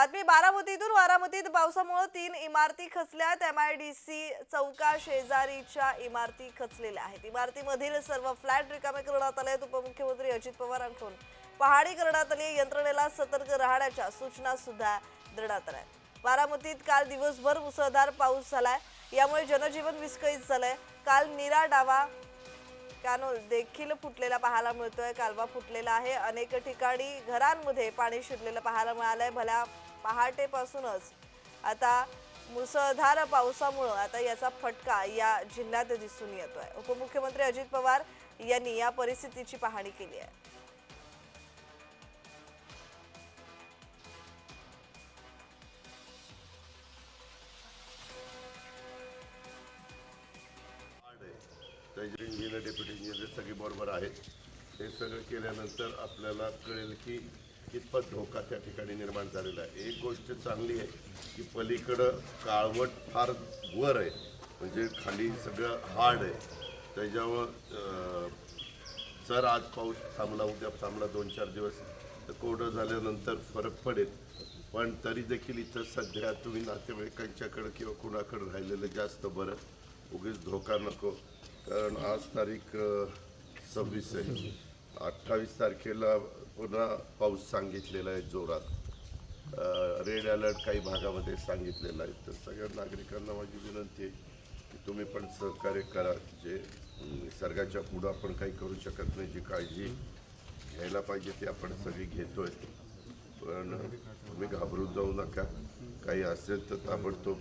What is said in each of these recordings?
बातमी बारामतीतून बारामतीत पावसामुळे तीन इमारती खचल्यात एम आय डी सी चौका शेजारीच्या इमारती खचलेल्या आहेत. इमारतीमधील सर्व फ्लॅट रिकामे करण्यात आले आहेत. उपमुख्यमंत्री अजित पवारांकडून पहाडी करण्यात आली. यंत्रणेला सतर्क राहण्याच्या सूचना सुद्धा देण्यात आल्या बारामतीत काल दिवसभर मुसळधार पाऊस झालाय. यामुळे जनजीवन विस्कळीत झालंय. काल निरा डावा कॅनोल देखील फुटलेला पाहायला मिळतोय. कालवा फुटलेला आहे. अनेक ठिकाणी घरांमध्ये पाणी शिरलेलं पाहायला मिळालंय. भल्या पहाटेपासूनच. आता मुसळधार पावसामुळं आता याचा फटका या जिल्ह्यात दिसून येतोय. उपमुख्यमंत्री अजित पवार यांनी या परिस्थितीची पाहणी केली आहे. इंजिनियर डेप्युटी इंजिनियर सगळे बरोबर आहेत. हे सगळं केल्यानंतर आपल्याला कळेल की कितपत धोका त्या ठिकाणी निर्माण झालेला आहे? एक गोष्ट चांगली आहे की पलीकडं काळवट फार वर आहे. म्हणजे खाली सगळं हार्ड आहे. त्याच्यामुळं जर आज पाऊस थांबला उद्या थांबला दोन चार दिवस तर कोरडं झाल्यानंतर फरक पडेल. पण तरी देखील इथं सध्या तुम्ही नातेवाईकांच्याकडं किंवा कुणाकडं राहिलेलं जास्त बरं. उगीच धोका नको. कारण आज तारीख सव्वीस आहे. अठ्ठावीस तारखेला पुन्हा पाऊस सांगितलेला आहे जोरात. रेड अलर्ट काही भागामध्ये सांगितलेला आहे. तर सगळ्या नागरिकांना माझी विनंती आहे की तुम्ही पण सहकार्य करा. जे निसर्गाच्या पुढं आपण काही करू शकत नाही जी काळजी घ्यायला पाहिजे ती आपण सगळी घेतो आहे पण तुम्ही घाबरून जाऊ नका. काही असेल तर ताबडतोब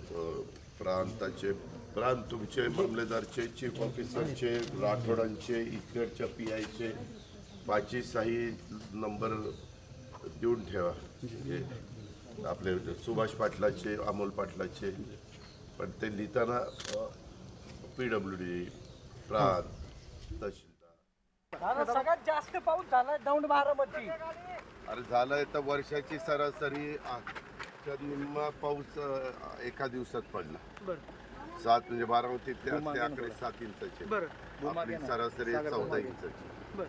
प्रांताचे प्रांत तुमचे मामलेदारचे चीफ ऑफिसरचे राठोडांचे इकडच्या पी आयचे पाचही सही नंबर देऊन ठेवा. म्हणजे आपले सुभाष पाटलाचे अमोल पाटलाचे पण ते लिहिताना पी डब्ल्यू डी प्रांत तहसीलदार. सगळ्यात जास्त पाऊस झालाय दौंड बारामती. अरे झालंय तर वर्षाची सरासरी निम्मा पाऊस एका दिवसात पडला. बर. सात म्हणजे बारामतीतले असले आकडे सात इंचाचे. आपली सरासरी चौदा इंचाची. बर.